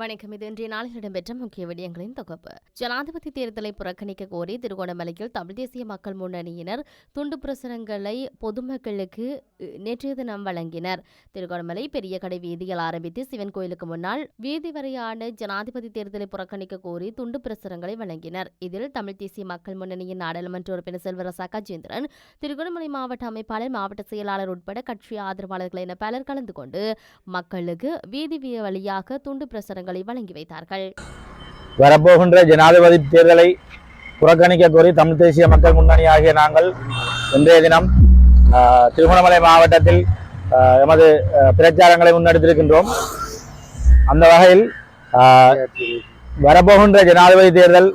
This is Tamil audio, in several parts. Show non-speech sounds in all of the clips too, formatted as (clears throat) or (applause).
வணக்கம். இது இன்றைய நாளில் இடம்பெற்ற முக்கிய விடயங்களின் தொகுப்பு. ஜனாதிபதி தேர்தலை புறக்கணிக்க கோரி திருகோணமலையில் தமிழ் தேசிய மக்கள் முன்னணியினர் துண்டு பிரசுரங்களை பொதுமக்களுக்கு நேற்றைய தினம் வழங்கினர். திருகோணமலை பெரிய கடை வீதியில் ஆரம்பித்து சிவன் கோயிலுக்கு முன்னால் வீதி வரையான ஜனாதிபதி தேர்தலை புறக்கணிக்க கோரி துண்டு பிரசுரங்களை வழங்கினர். இதில் தமிழ் தேசிய மக்கள் முன்னணியின் நாடாளுமன்ற உறுப்பினர் செல்வரசா கஜேந்திரன் திருகோணமலை மாவட்ட அமைப்பாளர் மாவட்ட செயலாளர் உட்பட கட்சி ஆதரவாளர்கள் என பலர் கலந்து கொண்டு மக்களுக்கு வீதி வழியாக துண்டு பிரசுரங்கள் வழங்கி வைத்தார்கள். வரப்போகின்ற ஜனாதிபதி தேர்தலை புறக்கணிக்க கோரி தமிழ் தேசிய மக்கள் முன்னணி ஆகிய நாங்கள் இன்றைய தினம் திருகோணமலை மாவட்டத்தில் எமது பிரச்சாரங்களை முன்னெடுத்திருக்கின்றோம். அந்த வகையில் ஆஹ், வரப்போகின்ற ஜனாதிபதி தேர்தல்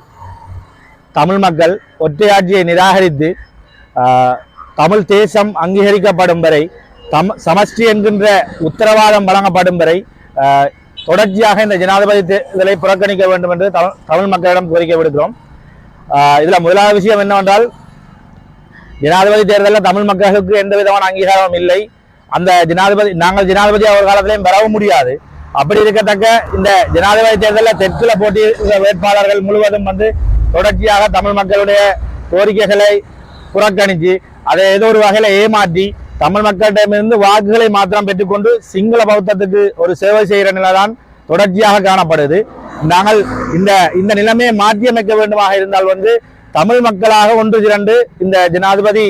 தமிழ் மக்கள் ஒற்றையாட்சியை நிராகரித்து ஆஹ், தமிழ் தேசம் அங்கீகரிக்கப்படும் வரை தம் சமஷ்டி என்கின்ற உத்தரவாதம் வழங்கப்படும் வரை ஆஹ், தொடர்ச்சியாக இந்த ஜனாதிபதி தேர்தலை புறக்கணிக்க வேண்டும் என்று தமிழ் தமிழ் மக்களிடம் கோரிக்கை விடுக்கிறோம். இதில் முதலாவது விஷயம் என்னவென்றால் ஜனாதிபதி தேர்தலில் தமிழ் மக்களுக்கு எந்த விதமான அங்கீகாரமும் இல்லை. அந்த ஜனாதிபதி நாங்கள் ஜனாதிபதி அவர் காலத்திலையும் பெறவும் முடியாது. அப்படி இருக்கத்தக்க இந்த ஜனாதிபதி தேர்தலில் தெற்குல போட்டியிடுகிற வேட்பாளர்கள் முழுவதும் வந்து தொடர்ச்சியாக தமிழ் மக்களுடைய கோரிக்கைகளை புறக்கணித்து அதை ஏதோ ஒரு வகையில் ஏமாற்றி தமிழ் மக்களிடமிருந்து வாக்குகளை மாத்திரம் பெற்றுக்கொண்டு சிங்கள பௌத்தத்துக்கு ஒரு சேவை செய்கிற நிலைதான் தொடர்ச்சியாக காணப்படுது. நாங்கள் இந்த இந்த நிலைமையை மாற்றியமைக்க வேண்டுமாக இருந்தால் வந்து தமிழ் மக்களாக ஒன்று திரண்டு இந்த ஜனாதிபதி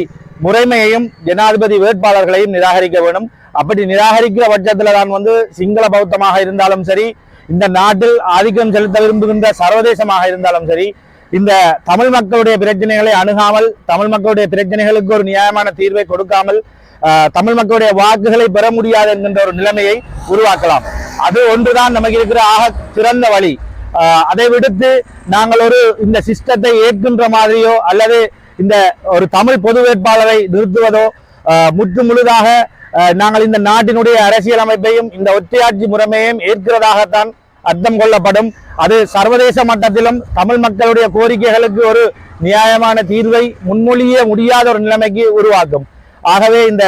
முறைமையையும் ஜனாதிபதி வேட்பாளர்களையும் நிராகரிக்க வேண்டும். அப்படி நிராகரிக்கிற பட்சத்தில் தான் வந்து சிங்கள பௌத்தமாக இருந்தாலும் சரி இந்த நாட்டில் ஆதிக்கம் செலுத்த விரும்புகின்ற சர்வதேசமாக இருந்தாலும் சரி இந்த தமிழ் மக்களுடைய பிரச்சனைகளை அணுகாமல் தமிழ் மக்களுடைய பிரச்சனைகளுக்கு ஒரு நியாயமான தீர்வை கொடுக்காமல் தமிழ் மக்களுடைய வாக்குகளை பெற முடியாது என்கின்ற ஒரு நிலைமையை உருவாக்கலாம். அது ஒன்றுதான் நமக்கு இருக்கிற ஆக சிறந்த வழி. அதை விடுத்து நாங்கள் ஒரு இந்த சிஸ்டத்தை ஏற்கின்ற மாதிரியோ அல்லது இந்த ஒரு தமிழ் பொது வேட்பாளரை நிறுத்துவதோ முற்று முழுதாக நாங்கள் இந்த நாட்டினுடைய அரசியல் அமைப்பையும் இந்த ஒற்றையாட்சி முறைமையையும் ஏற்கிறதாகத்தான் அர்த்தம் கொள்ளப்படும். அது சர்வதேச மட்டத்திலும் தமிழ் மக்களுடைய கோரிக்கைகளுக்கு ஒரு நியாயமான தீர்வை முன்மொழிய முடியாத ஒரு நிலைமைக்கு உருவாக்கும். ஆகவே இந்த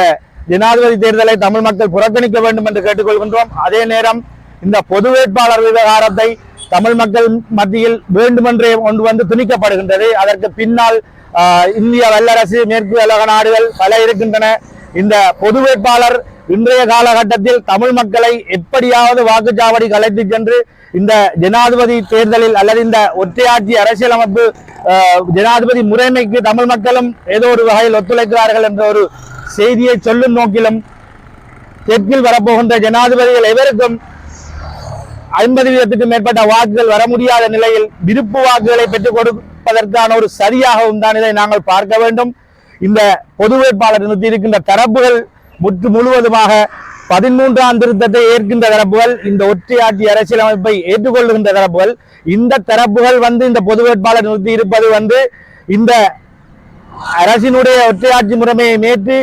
ஜனாதிபதி தேர்தலை தமிழ் மக்கள் புறக்கணிக்க வேண்டும் என்று கேட்டுக்கொள்கின்றோம். அதே நேரம் இந்த பொது வேட்பாளர் விவகாரத்தை தமிழ் மக்கள் மத்தியில் வேண்டுமென்றே கொண்டு வந்து திணிக்கப்படுகின்றது. அதற்கு பின்னால் இந்திய வல்லரசு மேற்கு உலக நாடுகள் பல இருக்கின்றன. இந்த பொது வேட்பாளர் இன்றைய காலகட்டத்தில் தமிழ் மக்களை எப்படியாவது வாக்குச்சாவடி கலைத்து சென்று இந்த ஜனாதிபதி தேர்தலில் அல்லது இந்த ஒற்றையாட்சி அரசியலமைப்பு ஜனாதிபதி முறைமைக்கு தமிழ் மக்களும் ஏதோ ஒரு வகையில் ஒத்துழைக்கிறார்கள் என்ற ஒரு செய்தியை சொல்லும் நோக்கிலும் தெற்கில் வரப்போகின்ற ஜனாதிபதிகள் எவருக்கும் ஐம்பது வீதத்துக்கும் மேற்பட்ட வாக்குகள் வர முடியாத நிலையில் விருப்பு வாக்குகளை பெற்றுக் கொடுப்பதற்கான ஒரு சரியாகவும் தான் இதை நாங்கள் பார்க்க வேண்டும். இந்த பொது வேட்பாளர் நிறுத்தி இருக்கின்ற தரப்புகள் முற்று முழுவதுமாக பதிமூன்றாம் திருத்தத்தை ஏற்கின்ற தரப்புகள் இந்த ஒற்றையாட்சி அரசியலமைப்பை ஏற்றுக்கொள்ளுகின்ற தரப்புகள் இந்த தரப்புகள் வந்து இந்த பொது வேட்பாளர் நிறுத்தி இருப்பது வந்து இந்த அரசினுடைய ஒற்றையாட்சி முறைமையை மேற்று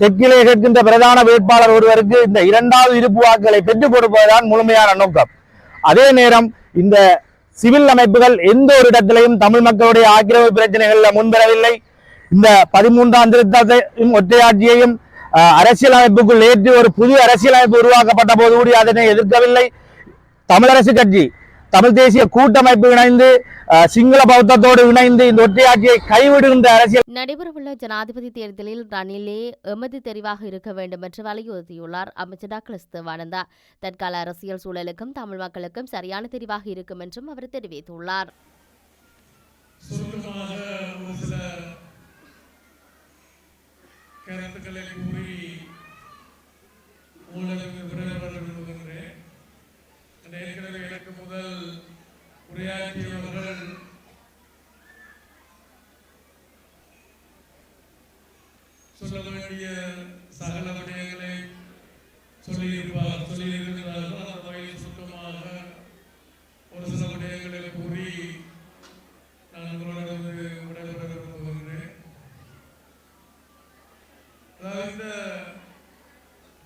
தெற்கிலே கேட்கின்ற பிரதான வேட்பாளர் ஒருவருக்கு இந்த இரண்டாவது இருப்பு வாக்குகளை பெற்றுக் கொடுப்பதுதான் முழுமையான நோக்கம். அதே நேரம் இந்த சிவில் அமைப்புகள் எந்த ஒரு இடத்திலையும் தமிழ் மக்களுடைய ஆக்கிரமிப்பு பிரச்சனைகள்ல முன்வரவில்லை இந்த பதிமூன்றாம் திருத்தத்தையும் ஒற்றையாட்சியையும் அரசியலமைப்புக்குள் ஏற்றி ஒரு புதிய அரசியலமைப்பு உருவாக்கப்பட்ட போது கூட அதனை எதிர்க்கவில்லை. தமிழரசு கட்சி தமிழ் தேசிய கூட்டமைப்பு இணைந்து சிங்கள பௌத்தத்தோடு இணைந்து இந்த ஒற்றையாட்சியை கைவிடுகின்ற அரசியல் நடைபெறவுள்ள ஜனாதிபதி தேர்தலில் ரணிலே எமது தெரிவாக இருக்க வேண்டும் என்று வலியுறுத்தியுள்ளார் அமைச்சர் டாக்டர் தேவானந்தா. தற்கால அரசியல் சூழலுக்கும் தமிழ் மக்களுக்கும் சரியான தெரிவாக இருக்கும் என்றும் அவர் தெரிவித்துள்ளார். சுருக்கமாக ஒரு சில கருத்துக்களை கூறி உங்களுக்கு விடைபெற விரும்புகின்றேன். ஏற்கனவே எனக்கு முதல் உரையாற்றியவர்கள் சொல்ல வேண்டிய சகல விடயங்களை சொல்லியிருப்பார் சொல்லியிருக்கிறார்கள் அந்த வகையில் சுருக்கமாக ஒரு சில விடயங்களை கூறி நான் உங்களோட விடைபெற விரும்புகின்றேன் அதாவது இந்த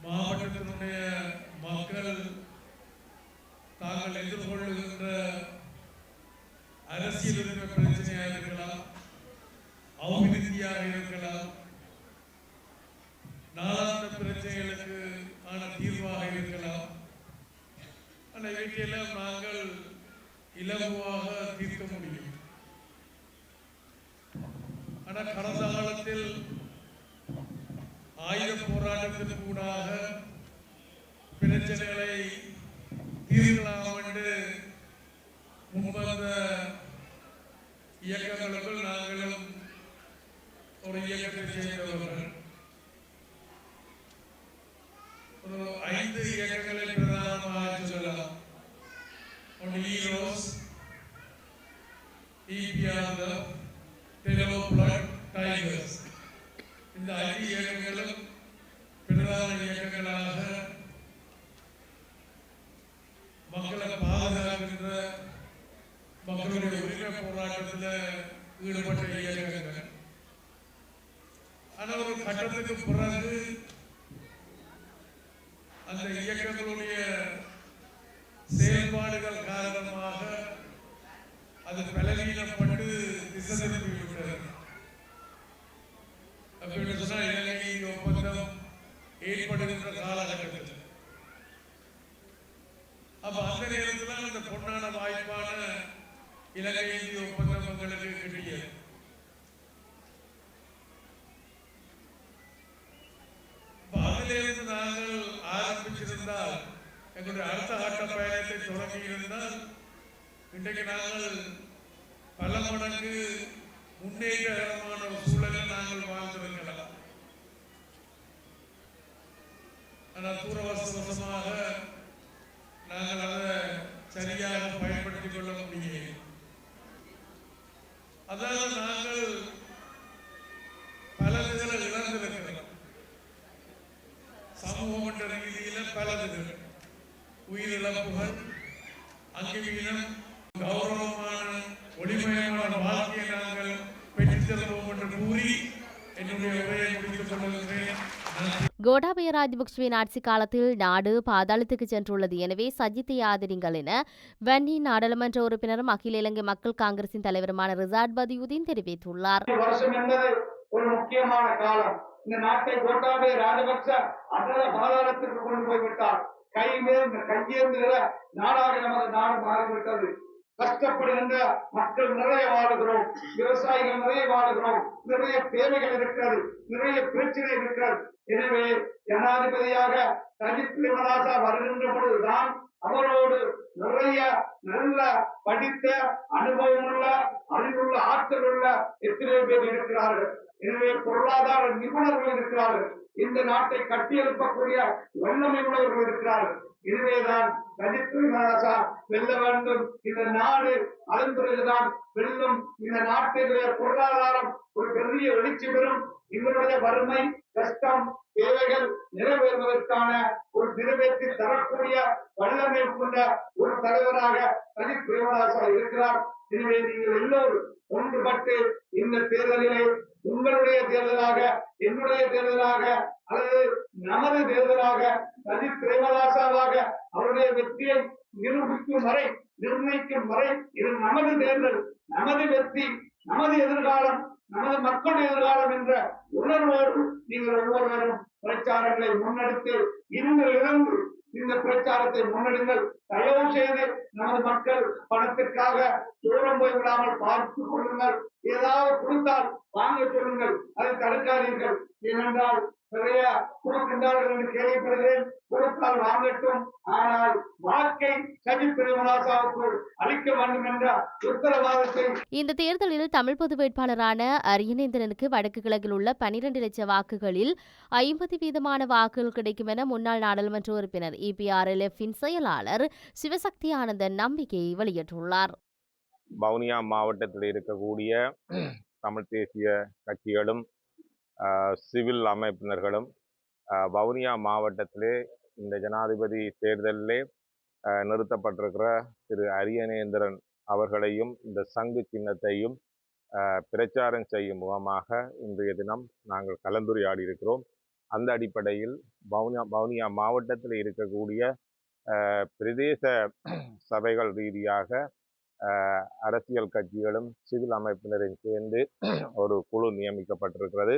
மாவட்டத்தினுடைய மக்கள் தாங்கள் எதிர்கொள்ளுகின்ற அரசியல் உரிமை பிரச்சனையாக இருக்கலாம் அபிவிருத்தியாக இருக்கலாம் நாளாந்த பிரச்சனைகளுக்கு ஆன தீர்வாக இருக்கலாம் ஆனால் இவற்றையெல்லாம் நாங்கள் இலகுவாக தீர்க்க முடியும் ஆனால் கடந்த காலத்தில் ஆயுத போராட்டத்தின் பிரச்சனைகளை தீர்க்கலாம் என்று முன்பந்த இயக்கங்களுக்குள் அவர்களுடைய உரிமை போராட்டத்தில் ஈடுபட்ட இயக்கங்கள் ஆனால் ஒரு கட்டத்துக்கு பிறகு அந்த இயக்கங்களுடைய செயல்பாடுகள் காரணமாக அது இலங்கை இந்திய ஒப்பந்தம் எங்களுக்கு கிட்டியது அதிலிருந்து நாங்கள் ஆரம்பிச்சிருந்தால் எங்களுடைய அடுத்த ஆட்ட பயணத்தை தொடங்கி இருந்தால் இன்றைக்கு நாங்கள் பல மடங்கு முன்னேற்றகரமான ஒரு சூழலை நாங்கள் வாழ்ந்திருக்கலாம். ஆனால் தூரவசவசமாக நாங்கள் அதை சரியாக பயன்படுத்திக் கொள்ள முடியவில்லை. அதனால நாங்கள் பல இதுகளை இழந்திருக்கிறோம். சமூகம் என்ற ரீதியில பல இதுகள் உயிரிழப்புகள் அங்கவீனம் கௌரவமான ஒளிமயமான வாழ்க்கையை நாங்கள் பெற்றுத்தருவோம் என்று கூறி என்னுடைய உரையை முடித்துக் கொள்கிறேன் நன்றி கோட்டாபய ராஜபக்சவின் ஆட்சி காலத்தில் நாடு பாதாளத்துக்கு சென்றுள்ளது. எனவே சஜித்தை ஆதரிங்கள் என வன்னி நாடாளுமன்ற உறுப்பினரும் அகில இலங்கை மக்கள் காங்கிரசின் தலைவருமான ரிசாட் பதியுதீன் தெரிவித்துள்ளார். வருஷம் என்பது ஒரு முக்கியமான காலம். இந்த நாட்டை கோட்டாபய ராஜபக்ச அதர பாதாளத்திற்கு கொண்டு போய்விட்டார். கை மேல் கையேந்துகிற நாடாக நமது நாடு மாறிவிட்டது. கஷ்டப்படுகின்ற மக்கள் நிறைய வாழுகிறோம். விவசாயிகள் நிறைய வாழுகிறோம். நிறைய தேவைகள் இருக்கிறது. நிறைய பிரச்சனை இருக்கிறது. எனவே ஜனாதிபதியாக சஜித் வருகின்ற பொழுதுதான் அவரோடு நிறைய நல்ல படித்த அனுபவமுள்ள அறிவுள்ள ஆற்றல் உள்ள எத்தனை பேர் இருக்கிறார்கள். எனவே பொருளாதார நிபுணர்கள் இருக்கிறார்கள். இந்த நாட்டை கட்டியெழுப்பக்கூடிய வல்லமை உள்ளவர்கள் இருக்கிறார்கள். இதுவேதான் சஜித் பிரேமதாசா வெல்ல வேண்டும். இந்த நாடு அதன் வெல்லும் இந்த நாட்டினுடைய பொருளாதாரம் ஒரு பெரிய வெளிச்சி பெறும். இவருடைய வறுமை கஷ்டம் தேவைகள் நிறைவேறுவதற்கான ஒரு நிறைவேற்றி தரக்கூடிய வல்லமை கொண்ட ஒரு தலைவராக சஜித் பிரேமதாசா இருக்கிறார். எனவே நீங்கள் எல்லோரும் ஒன்றுபட்டு இந்த தேர்தலிலே உங்களுடைய தேர்தலாக என்னுடைய தேர்தலாக அல்லது நமது தேர்தலாக சஜித் பிரேமதாசாவாக அவருடைய வெற்றியை நிரூபிக்கும் வரை நிர்ணயிக்கும் வரை இது நமது தேர்தல் நமது வெற்றி நமது எதிர்காலம் நமது மக்கள் எதிர்காலம் என்ற உணர்வோடு நீங்கள் ஒவ்வொருவரும் பிரச்சாரங்களை முன்னெடுத்து இன்றிலிருந்து இந்த பிரச்சாரத்தை முன்னெடுங்கள். தயவு செய்து நமது மக்கள் பணத்திற்காக தூரம் போய் விடாமல் பார்த்துக் கொள்ளுங்கள். ஏதாவது கொடுத்தால் வாங்க சொல்லுங்கள். அதை தடுக்காதீர்கள். ஏனென்றால் நிறைய கொடுக்கின்றார்கள் என்று கேள்விப்படுகிறேன். கொடுத்தால் வாங்கட்டும் ஆனால் வாக்கை சஜித் பிரேமதாசாவுக்கு அளிக்க வேண்டும் என்ற உத்தரவாதத்தை இந்த தேர்தலில் தமிழ் பொது வேட்பாளரான அரியநேந்திரனுக்கு வடக்கு கிழக்கில் உள்ள பனிரெண்டு லட்சம் வாக்குகளில் ஐம்பது வீதமான வாக்குகள் கிடைக்கும் என முன்னாள் நாடாளுமன்ற உறுப்பினர் இபிஆர்எல்எஃப்பின் செயலாளர் சிவசக்தி ஆனந்தன் நம்பிக்கையை வெளியிட்டுள்ளார். வவுனியா மாவட்டத்தில் இருக்கக்கூடிய தமிழ் தேசிய கட்சிகளும் சிவில் அமைப்பினர்களும் வவுனியா மாவட்டத்திலே இந்த ஜனாதிபதி தேர்தலிலே நிறுத்தப்பட்டிருக்கிற திரு அரியநேந்திரன் அவர்களையும் இந்த சங்கு சின்னத்தையும் பிரச்சாரம் செய்யும் முகமாக இன்றைய தினம் நாங்கள் கலந்துரையாடி இருக்கிறோம் அந்த அடிப்படையில் வவுனியா வவுனியா மாவட்டத்தில் இருக்கக்கூடிய பிரதேச சபைகள் ரீதியாக அரசியல் கட்சிகளும் சிவில் அமைப்பினரும் சேர்ந்து ஒரு குழு நியமிக்கப்பட்டிருக்கிறது.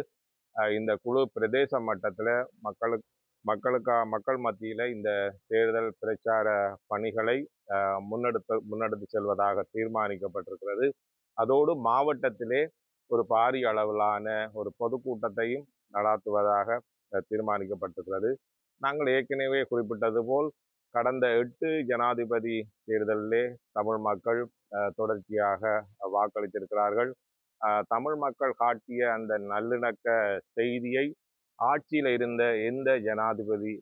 இந்த குழு பிரதேச மட்டத்தில் மக்களுக்கு மக்களுக்கா மக்கள் மத்தியில் இந்த தேர்தல் பிரச்சார பணிகளை முன்னெடுத்து முன்னெடுத்து செல்வதாக தீர்மானிக்கப்பட்டிருக்கிறது. அதோடு மாவட்டத்திலே ஒரு பாரிய அளவிலான ஒரு பொதுக்கூட்டத்தையும் நடாத்துவதாக தீர்மானிக்கப்பட்டிருக்கிறது. நாங்கள் ஏற்கனவே குறிப்பிட்டது போல் கடந்த எட்டு ஜனாதிபதி தேர்தலிலே தமிழ் மக்கள் தொடர்ச்சியாக வாக்களித்திருக்கிறார்கள். தமிழ் மக்கள் காட்டிய அந்த நல்லிணக்க செய்தியை ஆட்சியில் இருந்த எந்த ஜனாதிபதி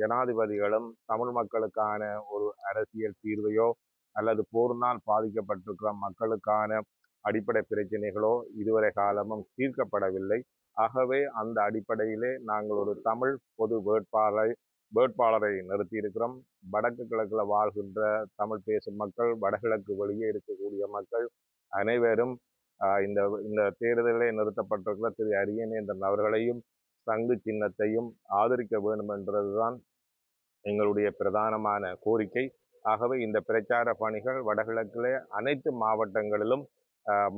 ஜனாதிபதிகளும் தமிழ் மக்களுக்கான ஒரு அரசியல் தீர்வையோ அல்லது போர்னால் பாதிக்கப்பட்டிருக்கிற மக்களுக்கான அடிப்படை பிரச்சனைகளோ இதுவரை காலமும் தீர்க்கப்படவில்லை. ஆகவே அந்த அடிப்படையிலே நாங்கள் ஒரு தமிழ் பொது வேட்பாளரை வேட்பாளரை நிறுத்தியிருக்கிறோம். வடக்கு கிழக்கில் வாழ்கின்ற தமிழ் பேசும் மக்கள் வடகிழக்கு வெளியே இருக்கக்கூடிய மக்கள் அனைவரும் இந்த இந்த தேர்தலில் நிறுத்தப்பட்டிருக்கிற திரு அரியநேந்திரன் அவர்களையும் சங்கு சின்னத்தையும் ஆதரிக்க வேண்டும் என்றதுதான் எங்களுடைய பிரதானமான கோரிக்கை. ஆகவே இந்த பிரச்சார பணிகள் வடகிழக்கிலே அனைத்து மாவட்டங்களிலும்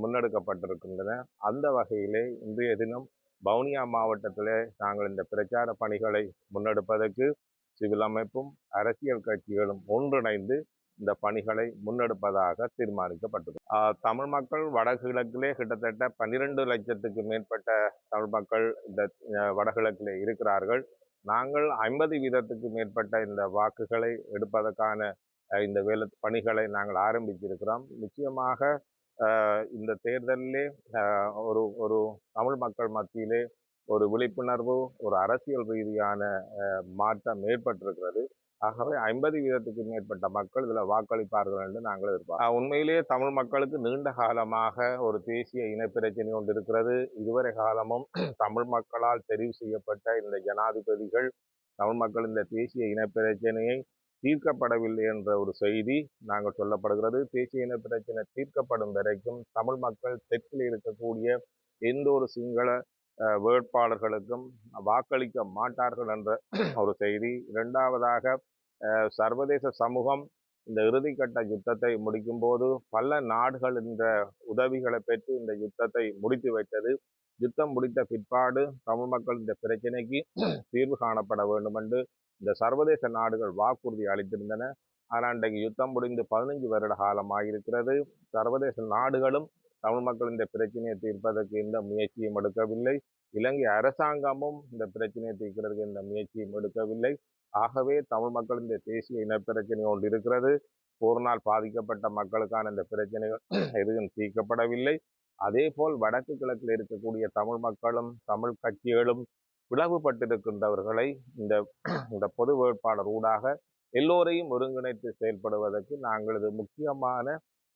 முன்னெடுக்கப்பட்டிருக்கின்றன. அந்த வகையிலே இன்றைய தினம் வவுனியா மாவட்டத்திலே நாங்கள் இந்த பிரச்சார பணிகளை முன்னெடுப்பதற்கு சிவில் அமைப்பும் அரசியல் கட்சிகளும் ஒன்றிணைந்து இந்த பணிகளை முன்னெடுப்பதாக தீர்மானிக்கப்பட்டது தமிழ் மக்கள் வடகிழக்கிலே கிட்டத்தட்ட பன்னிரண்டு லட்சத்துக்கு மேற்பட்ட தமிழ் மக்கள் இந்த வடகிழக்கிலே இருக்கிறார்கள். நாங்கள் ஐம்பது வீதத்துக்கு மேற்பட்ட இந்த வாக்குகளை எடுப்பதற்கான இந்த வேலை பணிகளை நாங்கள் ஆரம்பித்திருக்கிறோம். நிச்சயமாக இந்த தேர்தலிலே ஒரு ஒரு தமிழ் மக்கள் மத்தியிலே ஒரு விழிப்புணர்வு ஒரு அரசியல் ரீதியான மாற்றம் ஏற்பட்டிருக்கிறது. ஆகவே ஐம்பது வீதத்துக்கு மேற்பட்ட மக்கள் இதில் வாக்களிப்பார்கள் என்று நாங்கள் எதிர்பார்க்கிறோம். உண்மையிலேயே தமிழ் மக்களுக்கு நீண்ட காலமாக ஒரு தேசிய இனப்பிரச்சனை ஒன்று இருக்கிறது. இதுவரை காலமும் (clears throat) தமிழ் மக்களால் தெரிவு செய்யப்பட்ட இந்த ஜனாதிபதிகள் தமிழ் மக்கள் இந்த தேசிய இனப்பிரச்சனையை தீர்க்கப்படவில்லை என்ற ஒரு செய்தி நாங்கள் சொல்லப்படுகிறது. தேசிய இனப்பிரச்சனை தீர்க்கப்படும் வரைக்கும் தமிழ் மக்கள் தெற்கில் இருக்கக்கூடிய எந்த ஒரு சிங்கள வேட்பாளர்களுக்கும் வாக்களிக்க மாட்டார்கள் என்ற ஒரு செய்தி. இரண்டாவதாக சர்வதேச சமூகம் இந்த இறுதிக்கட்ட யுத்தத்தை முடிக்கும்போது பல நாடுகள் இந்த உதவிகளை பெற்று இந்த யுத்தத்தை முடித்து வைத்தது. யுத்தம் முடித்த பிற்பாடு தமிழ் மக்கள் இந்த பிரச்சனைக்கு தீர்வு காணப்பட வேண்டும் என்று இந்த சர்வதேச நாடுகள் வாக்குறுதி அளித்திருந்தன. ஆனால் இன்றைக்கு யுத்தம் முடிந்து பதினைஞ்சு வருட காலம் ஆகியிருக்கிறது சர்வதேச நாடுகளும் தமிழ் மக்கள் இந்த பிரச்சனையை தீர்ப்பதற்கு எந்த முயற்சியும் எடுக்கவில்லை. இலங்கை அரசாங்கமும் இந்த பிரச்சனையை தீர்க்கிறதுக்கு எந்த முயற்சியும் எடுக்கவில்லை. ஆகவே தமிழ் மக்கள் இந்த தேசிய இனப்பிரச்சனை ஒன்று இருக்கிறது. போரினால் பாதிக்கப்பட்ட மக்களுக்கான இந்த பிரச்சனைகள் (clears throat) எதுவும் தீர்க்கப்படவில்லை. அதே போல் வடக்கு கிழக்கில் இருக்கக்கூடிய தமிழ் மக்களும் தமிழ் கட்சிகளும் பிளவுபட்டிருக்கின்றவர்களை இந்த (clears throat) இந்த பொது வேட்பாளர் ஊடாக எல்லோரையும் ஒருங்கிணைத்து செயல்படுவதற்கு நாங்களது முக்கியமான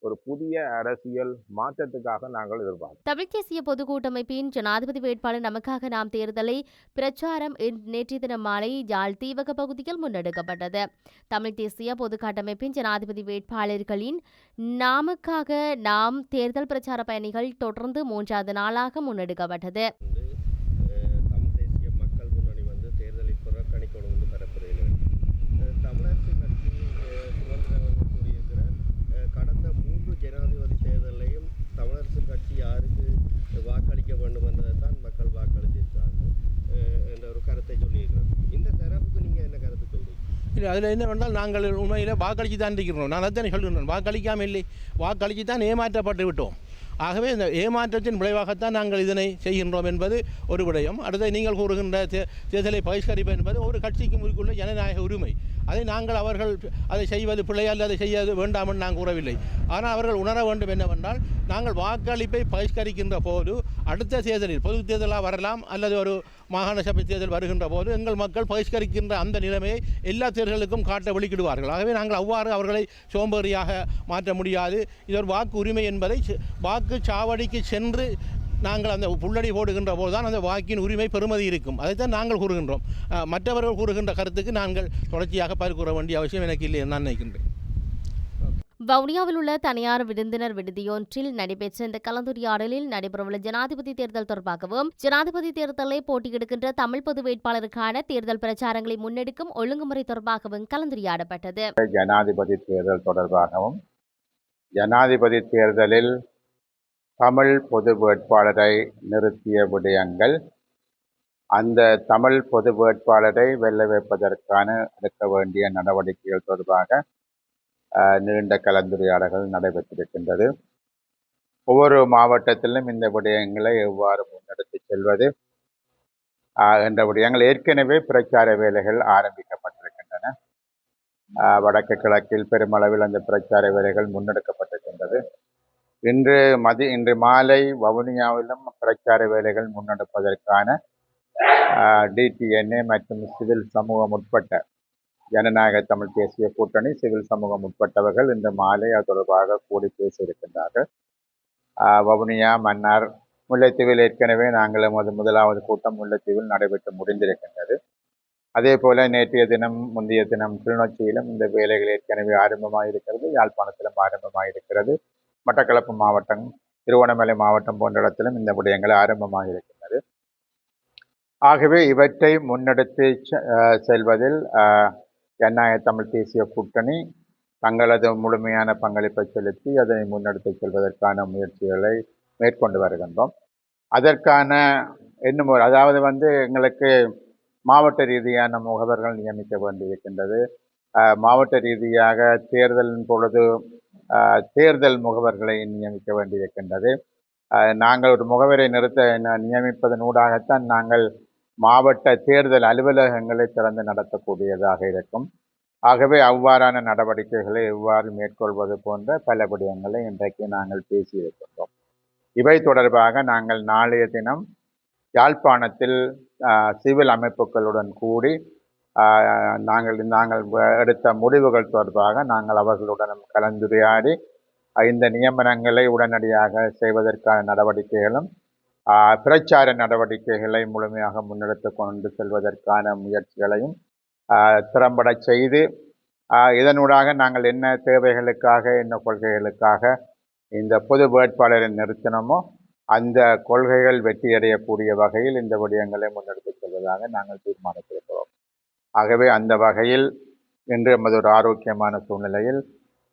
ஒரு புதிய அரசியல் மாற்றத்துக்காக நாங்கள் எதிர்பார்க்கிறோம் தமிழ் தேசிய பொது கூட்டமைப்பின் ஜனாதிபதி வேட்பாளர் நமக்காக நாம் தேர்தலை பிரச்சாரம் நேற்றைய தினம் மாலை யாழ் தீவக பகுதியில் முன்னெடுக்கப்பட்டது. தமிழ் தேசிய பொதுக்காட்டமைப்பின் ஜனாதிபதி வேட்பாளர்களின் நாமுக்காக நாம் தேர்தல் பிரச்சார பயணிகள் தொடர்ந்து மூன்றாவது நாளாக முன்னெடுக்கப்பட்டது வந்து அஹ், தமிழ் தேசிய மக்கள் முன்னணி வந்து தேர்தலை புறக்கணிக்கணும் வந்து பரப்புரையில் தமிழரசு கட்சி அஹ், சுதந்திரம் கூறியிருக்கிற அஹ், கடந்த மூன்று ஜனாதிபதி தேர்தலையும் தமிழரசு கட்சி யாருக்கு வாக்களிக்க வேண்டும் என்பதை தான் மக்கள் வாக்களித்திருக்கிறார்கள் அஹ், என்ற ஒரு கருத்தை சொல்லியிருக்கிறார் இந்த தரப்புக்கு நீங்கள் என்ன கருத்து சொல்றீங்க இல்லை அதில் என்ன வேண்டால் நாங்கள் உண்மையில் வாக்களித்து தான் இருக்கிறோம். நான் அதான் சொல்லுகிறேன் வாக்களிக்காமல் இல்லை வாக்களித்து தான் ஏமாற்றப்பட்டு விட்டோம். ஆகவே இந்த ஏமாற்றத்தின் விளைவாகத்தான் நாங்கள் இதனை செய்கின்றோம் என்பது ஒரு விடயம். அடுத்து நீங்கள் கூறுகின்ற தே தேர்தலை பகிஷ்கரிப்பு என்பது ஒரு கட்சிக்கு முறிக்குள்ள ஜனநாயக உரிமை. அதை நாங்கள் அவர்கள் அதை செய்வது பிள்ளை அல்லது செய்வது வேண்டாம் என்று நாங்கள் கூறவில்லை. ஆனால் அவர்கள் உணர வேண்டும் என்னவென்றால் நாங்கள் வாக்களிப்பை பகிஷ்கரிக்கின்ற போது அடுத்த தேர்தலில் பொது தேர்தலாக வரலாம் அல்லது ஒரு மாகாண சபை தேர்தல் வருகின்ற போது எங்கள் மக்கள் பகிஷ்கரிக்கின்ற அந்த நிலைமையை எல்லா தேர்தலுக்கும் காட்ட வெளிக்கிடுவார்கள் ஆகவே நாங்கள் அவ்வாறு அவர்களை சோம்பேறியாக மாற்ற முடியாது. இது ஒரு வாக்கு உரிமை என்பதை வாக்கு சாவடிக்கு சென்று நாங்கள் அந்த புள்ளடி போடுகின்ற போது தான் அந்த வாக்கின் உரிமை பெறுமதி இருக்கும். அதைத்தான் நாங்கள் கூறுகின்றோம். மற்றவர்கள் கூறுகின்ற கருத்துக்கு நாங்கள் தொடர்ச்சியாக பதில் கூற வேண்டிய அவசியம் எனக்கு இல்லை நான் நினைக்கின்றேன். வவுனியாவில் உள்ள தனியார் விருந்தினர் விடுதியொன்றில் நடைபெற்ற இந்த கலந்துரையாடலில் நடைபெறவுள்ள ஜனாதிபதி தேர்தல் தொடர்பாகவும் ஜனாதிபதி தேர்தலை போட்டியிடுகின்ற தமிழ் பொது வேட்பாளருக்கான தேர்தல் பிரச்சாரங்களை முன்னெடுக்கும் ஒழுங்குமுறை தொடர்பாகவும் கலந்துரையாடப்பட்டது. ஜனாதிபதி தேர்தல் தொடர்பாகவும் ஜனாதிபதி தேர்தலில் தமிழ் பொது வேட்பாளரை நிறுத்திய விடயங்கள். அந்த தமிழ் பொது வேட்பாளரை வெல்ல வைப்பதற்கான எடுக்க வேண்டிய நடவடிக்கைகள் தொடர்பாக நீண்ட கலந்துரையாடல்கள் நடைபெற்றிருக்கின்றது. ஒவ்வொரு மாவட்டத்திலும் இந்த விடயங்களை எவ்வாறு முன்னெடுத்து செல்வது என்ற விடயங்கள் ஏற்கனவே பிரச்சார வேலைகள் ஆரம்பிக்கப்பட்டிருக்கின்றன. வடக்கு கிழக்கில் பெருமளவில் அந்த பிரச்சார வேலைகள் முன்னெடுக்கப்பட்டிருக்கின்றது. இன்று மதி இன்று மாலை வவுனியாவிலும் பிரச்சார வேலைகள் முன்னெடுப்பதற்கான டிடிஎன்ஏ மற்றும் சிவில் சமூகம் உட்பட்ட ஜனநாயக தமிழ் தேசிய கூட்டணி சிவில் சமூகம் உட்பட்டவர்கள் இன்று மாலை அது தொடர்பாக கூடி பேசியிருக்கின்றார்கள். வவுனியா மன்னார் முல்லைத்தீவில் ஏற்கனவே நாங்கள் எமது முதலாவது கூட்டம் முல்லைத்தீவில் நடைபெற்று முடிந்திருக்கின்றது. அதே போல நேற்றைய தினம் முந்தைய தினம் கிளிநொச்சியிலும் இந்த வேலைகள் ஏற்கனவே ஆரம்பமாக இருக்கிறது யாழ்ப்பாணத்திலும் ஆரம்பமாக இருக்கிறது மட்டக்களப்பு மாவட்டம் திருவண்ணாமலை மாவட்டம் போன்ற இடத்திலும் இந்த விடயங்கள் ஆரம்பமாக இருக்கின்றது ஆகவே இவற்றை முன்னெடுத்து செ- செல்வதில் அஹ், ஜனநாயக தமிழ் தேசிய கூட்டணி தங்களது முழுமையான பங்களிப்பை செலுத்தி அதனை முன்னெடுத்து செல்வதற்கான முயற்சிகளை மேற்கொண்டு வருகின்றோம். அதற்கான இன்னும் ஒரு அதாவது வந்து எங்களுக்கு மாவட்ட ரீதியான முகவர்கள் நியமிக்க வேண்டியிருக்கின்றது. மாவட்ட ரீதியாக தேர்தலின் பொழுது தேர்தல் முகவர்களை நியமிக்க வேண்டியிருக்கின்றது. நாங்கள் ஒரு முகவரை நிறுத்த நியமிப்பதன் ஊடாகத்தான் நாங்கள் மாவட்ட தேர்தல் அலுவலகங்களை திறந்து நடத்தக்கூடியதாக இருக்கும். ஆகவே அவ்வாறான நடவடிக்கைகளை எவ்வாறு மேற்கொள்வது போன்ற பல விடயங்களை இன்றைக்கு நாங்கள் பேசியிருக்கின்றோம். இவை தொடர்பாக நாங்கள் நாளைய தினம் யாழ்ப்பாணத்தில் சிவில் அமைப்புகளுடன் கூடி நாங்கள் நாங்கள் எடுத்த முடிவுகள் தொடர்பாக நாங்கள் அவர்களுடனும் கலந்துரையாடி இந்த நியமனங்களை உடனடியாக செய்வதற்கான நடவடிக்கைகளும் பிரச்சார நடவடிக்கைகளை முழுமையாக முன்னெடுத்து கொண்டு செல்வதற்கான முயற்சிகளையும் திறம்பட செய்து இதனூடாக நாங்கள் என்ன தேவைகளுக்காக என்ன கொள்கைகளுக்காக இந்த பொது வேட்பாளரை நிறுத்தினமோ அந்த கொள்கைகள் வெற்றியடையக்கூடிய வகையில் இந்த விடயங்களை முன்னெடுத்து செல்வதாக நாங்கள் தீர்மானித்திருக்கிறோம். ஆகவே அந்த வகையில் இன்று எமது ஒரு ஆரோக்கியமான சூழ்நிலையில்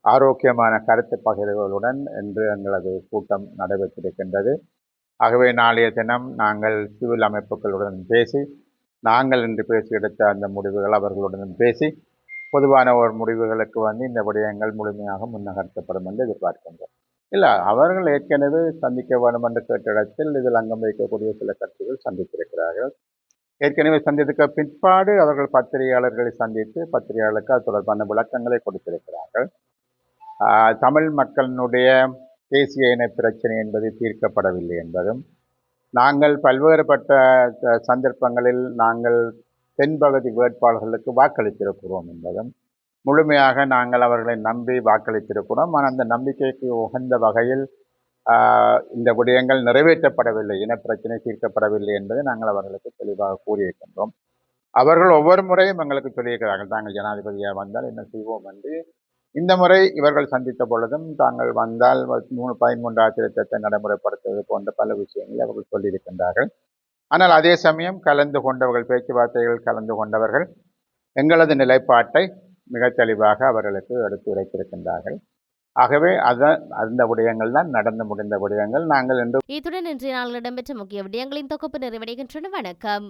ஆரோக்கியமான கருத்து பகிர்வுகளுடன் இன்று எங்களது கூட்டம் நடைபெற்றிருக்கின்றது. ஆகவே நாளைய தினம் நாங்கள் சிவில் அமைப்புகளுடன் பேசி நாங்கள் இன்று பேசி எடுத்த அந்த முடிவுகள் அவர்களுடன் பேசி பொதுவான ஒரு முடிவுகளுக்கு வந்து இந்த விடயங்கள் முழுமையாக முன்னகர்த்தப்படும் என்று எதிர்பார்க்கின்றோம். இல்லை அவர்கள் ஏற்கனவே சந்திக்க வேண்டும் என்று கேட்ட இடத்தில் இதில் அங்கம் வைக்கக்கூடிய சில கட்சிகள் சந்தித்திருக்கிறார்கள். ஏற்கனவே சந்தித்த பிற்பாடு அவர்கள் பத்திரிகையாளர்களை சந்தித்து பத்திரிகையாளருக்கு அது தொடர்பான விளக்கங்களை கொடுத்திருக்கிறார்கள். தமிழ் மக்களினுடைய தேசிய இன பிரச்சனை என்பது தீர்க்கப்படவில்லை என்பதும் நாங்கள் பல்வேறுபட்ட சந்தர்ப்பங்களில் நாங்கள் தென்பகுதி வேட்பாளர்களுக்கு வாக்களித்திருக்கிறோம் என்பதும் முழுமையாக நாங்கள் அவர்களை நம்பி வாக்களித்திருக்கிறோம். ஆனால் அந்த நம்பிக்கைக்கு உகந்த வகையில் இந்த விடயங்கள் நிறைவேற்றப்படவில்லை இனப்பிரச்சனை தீர்க்கப்படவில்லை என்பதை நாங்கள் அவர்களுக்கு தெளிவாக கூறியிருக்கின்றோம். அவர்கள் ஒவ்வொரு முறையும் எங்களுக்கு சொல்லியிருக்கிறார்கள். தாங்கள் ஜனாதிபதியாக வந்தால் என்ன செய்வோம் என்று. இந்த முறை இவர்கள் சந்தித்த பொழுதும் தாங்கள் வந்தால் மூணு பதிமூன்றாம் திருத்தத்தை நடைமுறைப்படுத்துவது போன்ற பல விஷயங்களை அவர்கள் சொல்லியிருக்கின்றார்கள். ஆனால் அதே சமயம் கலந்து கொண்டவர்கள் பேச்சுவார்த்தைகள் கலந்து கொண்டவர்கள் எங்களது நிலைப்பாட்டை மிக தெளிவாக அவர்களுக்கு எடுத்துரைத்திருக்கின்றார்கள். ஆகவே அத அந்த விடயங்கள் தான் நடந்து முடிந்த விடயங்கள். நாங்கள் இன்று இத்துடன் இன்றைய நாள் இடம்பெற்ற முக்கிய விடயங்களின் தொகுப்பு நிறைவடைகின்றன. வணக்கம்.